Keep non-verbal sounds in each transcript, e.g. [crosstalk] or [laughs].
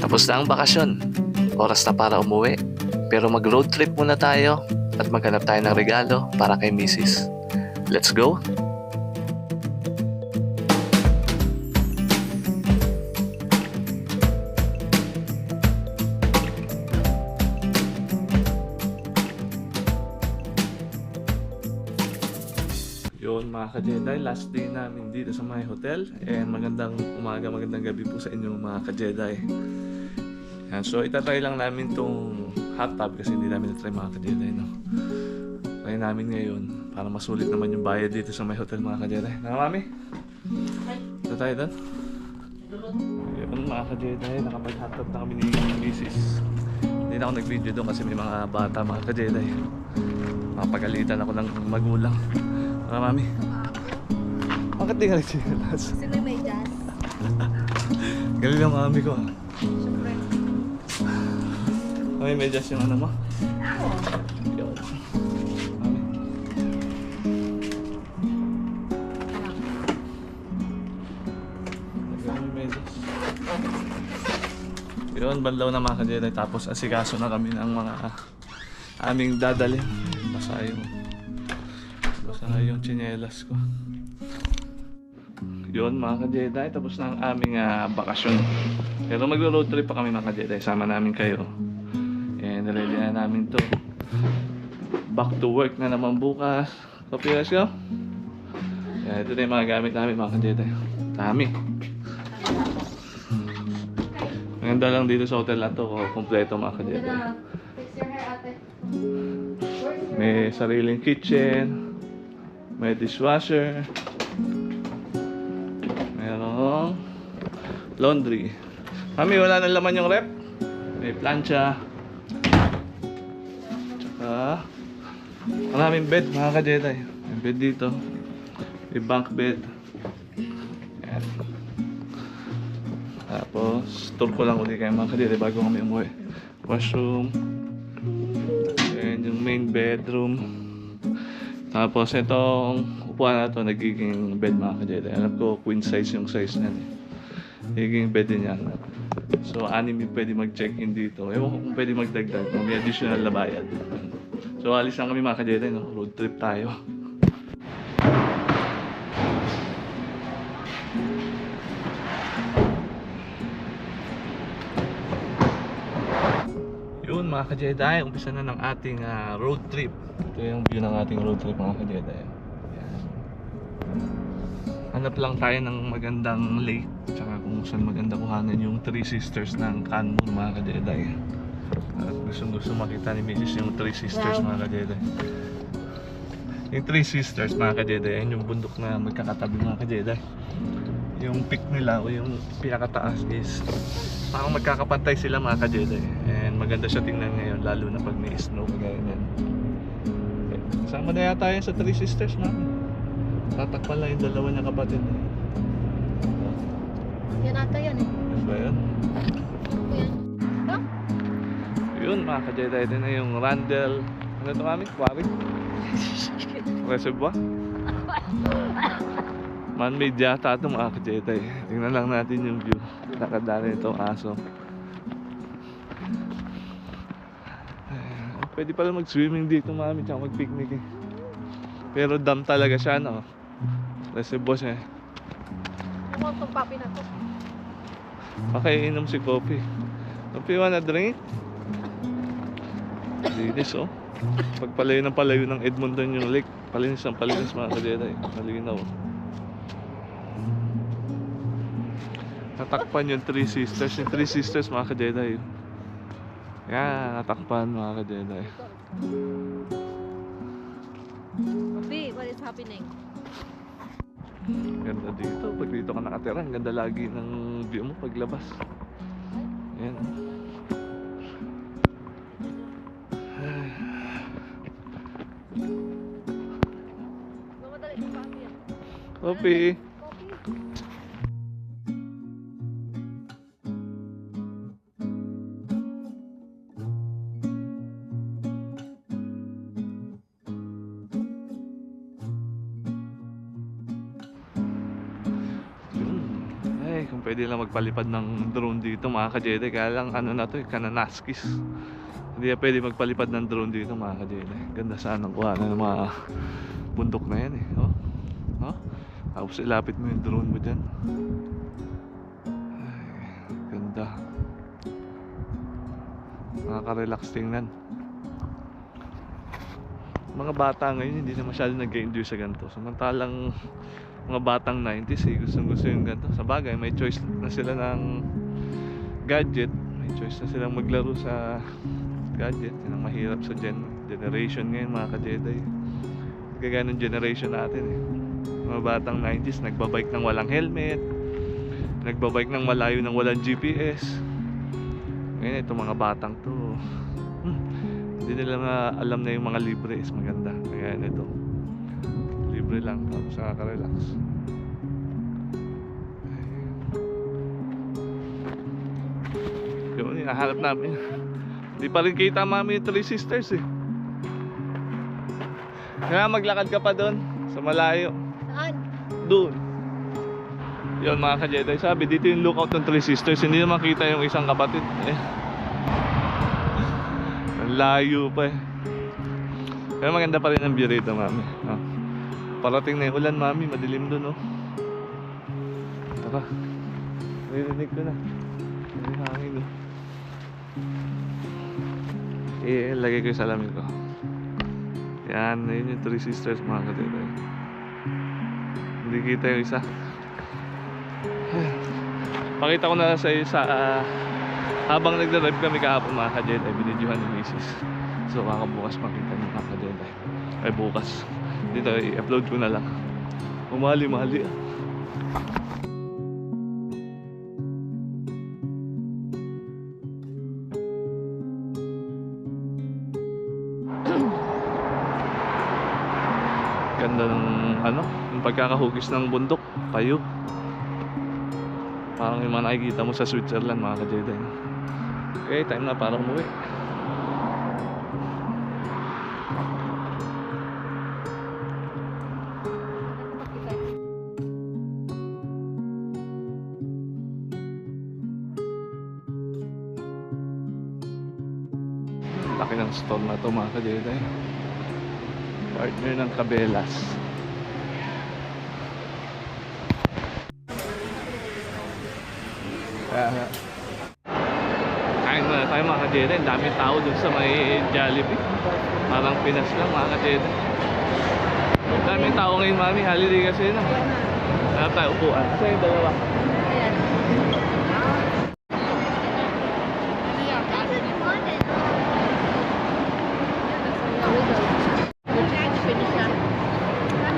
Tapos na ang bakasyon. Oras na para umuwi. Pero mag road trip muna tayo at maghanap tayo ng regalo para kay Mrs. Let's go! Yun mga ka-Jedi, last day namin dito sa my hotel and magandang umaga, magandang gabi po sa inyo mga ka-Jedi. Yan, so itatry lang namin tong hot tub kasi hindi namin na-try mga ka-Jedi, no? Try namin ngayon para masulit naman yung bayad dito sa my hotel mga ka-Jedi. Nga mami? Ito tayo doon? Yun mga ka-Jedi, nakapag-hot tub na kami ni Mrs. Hindi na ako nag-video doon kasi may mga bata mga ka-Jedi. Mapagalitan ako ng magulang. Mga mami. Bakit di ka nagsigalas? Kasi may may jazz. [laughs] Galing ang mami ko. ah. Mami, may just yung ano mo. Yun. Mami. Banlaw na mga kadilay. Tapos asikaso na kami ng mga aming dadalhin. Basa yung basa yung tsinelas ko. Yun mga ka-Jedi, tapos na ang aming ah, bakasyon. Pero magro-road trip pa kami mga ka-Jedi, sama namin kayo. Ready na namin to. Back to work na naman bukas. Copy, let's go. Yan, ito na yung mga gamit namin mga ka-Jedi. Dami. Maganda lang dito sa hotel na to, oh, kompleto mga ate. May sariling kitchen, may dishwasher, merong laundry. Mami, wala na laman yung rep. May plancha. Maraming bed, mga ka-Jedi. May bed dito. May bunk bed. Yan. Tapos, tour ko lang ulit kayo mga ka-Jedi bago kami umuwi. Washroom. Ayan yung main bedroom. Tapos itong upuan na to nagiging bed mga ka-Jedi. Alam ko queen size yung size niyan eh. Nagiging bed din yan. So anim yung pwede mag-check-in dito. Ewan ko kung pwede magdagdag may additional na bayad. So alis lang kami mga ka-Jedi, no? Road trip tayo. Yun mga ka-Jedi, umpisa na ng ating ah, road trip. Ito yung view ng ating road trip mga ka-Jedi. Yan. Hanap lang tayo ng magandang lake tsaka kung saan maganda kuhanan yung Three Sisters ng Canmore mga ka-Jedi. Gustong gusto makita ni Mrs. yung Three Sisters mga ka-Jedi. Yung Three Sisters mga ka-Jedi, yan yung bundok na magkakatabi mga ka-Jedi. Yung peak nila o yung pinakataas is parang magkakapantay sila mga ka-Jedi. And maganda siya tingnan ngayon lalo na pag may snow kagaya niyan. Eh, Kasama na yata yan sa Three Sisters mami. Tatakpan lang yung dalawa niya kapatid. eh. Yan ata yan eh. Ano ba yun? Ako yan. Yun mga ka-Jedi, ito na yung Randall. Ano ito kami? Quarry? [laughs] Reservoir? Man-made yata ito mga ka-Jedi. Tingnan lang natin yung view. Nakadali itong aso. Pwede pala mag-swimming dito mami tsaka mag-picnic eh. Pero dam talaga siya no. Reservoir siya eh. Ano itong papi na to? Okay, inom si Kopi. Kopi, wanna drink? Linis oh. Pagpalayo ng palayo ng Edmonton yung lake. Palinis ang palinis mga ka-Jedi. Malinaw. Natakpan yung Three Sisters. Yung Three Sisters mga ka-Jedi. Yan, natakpan mga ka-Jedi. Papi, what is happening? Ganda dito. Pag dito ka nakatira, ang ganda lagi ng view mo paglabas. Yan. Kopi. Coffee. Yun. Ay, kung pwede lang magpalipad ng drone dito mga ka-Jedi. Kaya lang ano na to eh, Kananaskis. Hindi na pwede magpalipad ng drone dito mga ka-Jedi. Ganda sana ng kuha ng mga bundok na yan eh. Oh. Tapos ilapit mo yung drone mo dyan. Ay, ganda. Nakaka-relax tingnan. Mga bata ngayon hindi na masyado nag-enjoy sa ganito. Samantalang mga batang 90s eh, gustong gusto yung ganito. Sa bagay, may choice na sila ng gadget. May choice na silang maglaro sa gadget. Yan ang mahirap sa gen generation ngayon mga ka-Jedi. Kagaya ng generation natin eh. Mga batang 90s, nagbabike ng walang helmet. Nagbabike ng malayo ng walang GPS. Ngayon, itong mga batang to, hmm, hindi nila nga alam na yung mga libre is maganda. Kaya ito, libre lang, tapos nakaka-relax. Yun, hinahanap namin. Hindi pa rin kita mami yung Three Sisters eh. Kaya maglakad ka pa doon, sa malayo. Doon. Yun mga ka-Jedi, sabi dito yung lookout ng Three Sisters, hindi na makita yung isang kapatid. Eh. [laughs] Layo pa eh. Pero maganda pa rin ang view rito, mami. Ah. Parating na yung ulan, mami. Madilim doon, oh. Tara. Narinig ko na. May hangin, oh. Eh, lagay ko yung salamin ko. Yan, yun yung Three Sisters, mga ka-Jedi. Hindi kita yung isa. Pakita ko na lang sa iyo sa ah, habang nagdadrive kami kahapon mga ka-Jedi, binidyohan ni Mrs. So kakabukas makita niyo mga ka-Jedi. Ay bukas. Dito i-upload ko na lang. Umali-mali ah. [clears throat] Ganda ng ano, pagkakahugis ng bundok, payo. Parang yung mga nakikita mo sa Switzerland mga ka-Jedi. Okay, time na para umuwi. Laki ng store na to mga ka-Jedi. Partner ng Kabelas. Nga. Kain muna tayo mga ka-Jedi. Ang daming tao dun sa may Jollibee. Parang Pinas lang mga ka-Jedi. Ang daming tao ngayon mami. Holiday kasi na. Kaya tayo upuan. Kasi yung dalawa.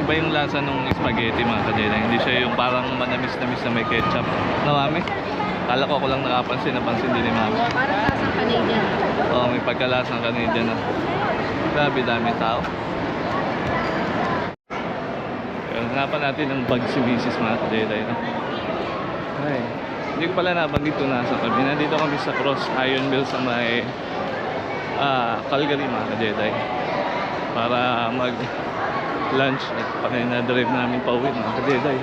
Iba yung lasa ng spaghetti mga ka-Jedi. Hindi siya yung parang manamis-namis na may ketchup. Na mami? Kala ko ako lang nakapansin. Napansin din ni mami. Parang lasang Canadian. Oo, may pagkalasang Canadian na. Grabe, dami tao. Kaya hanapan natin ng bag si Mrs. mga ka-Jedi. No? Ay, hindi ko pala nabanggit ito nasa tabi. Nandito kami sa Cross Iron Mill sa may ah, Calgary mga ka-Jedi. Para mag lunch at panay na drive namin pa uwi mga ka-Jedi.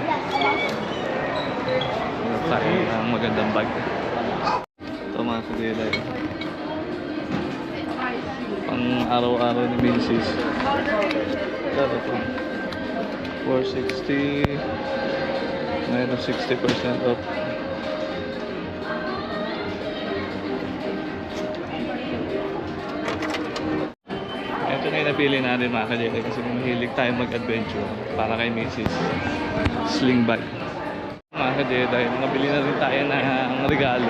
Tayo ng magandang bag. Ito mga ka-Jedi pang araw-araw ni Mrs. Kano to? 460 Mayroon 60% off Ito na yung napili natin mga kajete kasi mahilig tayo mag-adventure para kay Mrs. Sling bag mga kajete, nabili na rin tayo ng regalo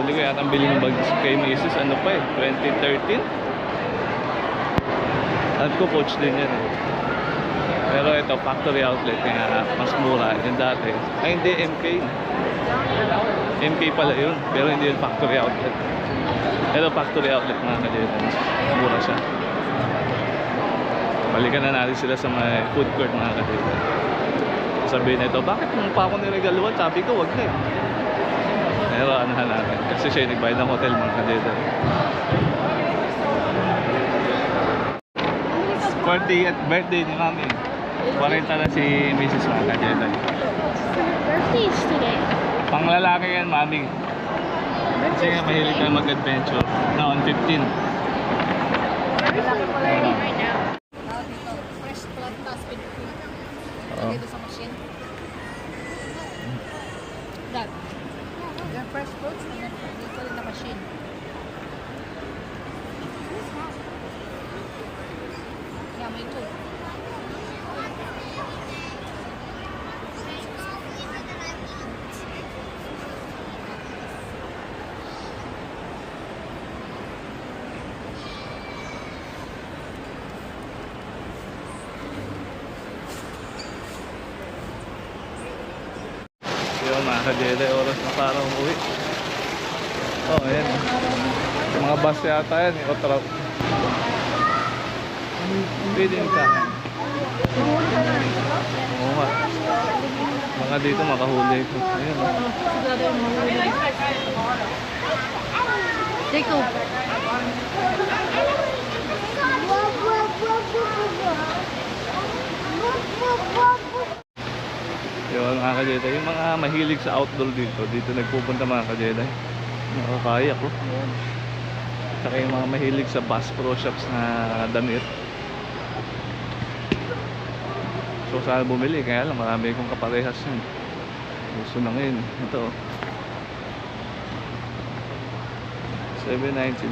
Bili ko yata ang bili ng bag kay Mrs. Ano pa eh, 2013? Alam ko coach din yan eh. Pero ito, factory outlet kaya mas mura yung dati. Ay hindi, MK. MK pala yun, pero hindi yun factory outlet. Pero factory outlet mga kadeta. Mura siya. Balikan na natin sila sa may food court mga kadeta. Sabihin nito, bakit nung pa ako niregaluhan? Sabi ko, wag na eh. Pero anahan natin. Kasi siya yung nagbayad ng hotel mga kadeta. 40th birthday ni Mami. 40 na si Mrs. mga ka-Jedi. Birthday is today. Pang lalaki yan, mami. Kasi nga mahilig ka mag-adventure. No, on 15. right now. Oo. Dito sa machine. That. Yung fresh fruits, dito rin na machine. Yeah, may two. Ka-Jedi, oras na para umuwi. Oh, ayan. Mga bus yata yan, yung truck. Pwede yung kanan. Oo nga. Mga dito makahuli ko. Ayan. oh. Take over. Yun mga ka-Jedi. Yung mga mahilig sa outdoor dito, dito nagpupunta mga ka-Jedi. Nakakaya ko. Saka yung mga mahilig sa Bass Pro Shops na damit. So sana bumili, kaya lang marami kong kaparehas yun. Gusto na ngayon. Ito. oh. 7.99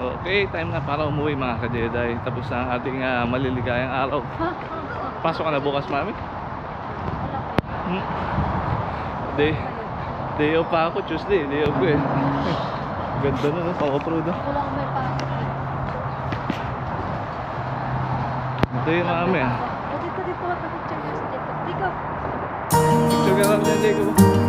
Okay, time na para umuwi mga ka-Jedi. Tapos na ang ating ah, maliligayang araw. [laughs] Pasok ka na bukas, mami? Hmm? Day, day off pa ako, Tuesday. Day off ko eh. [laughs] Ganda na, no? Pang-off-road, no? Wala akong may pasok. Ito yung mami, ah. O, dito, dito. Dito, dito. Dito. Sugar up dyan, Jacob.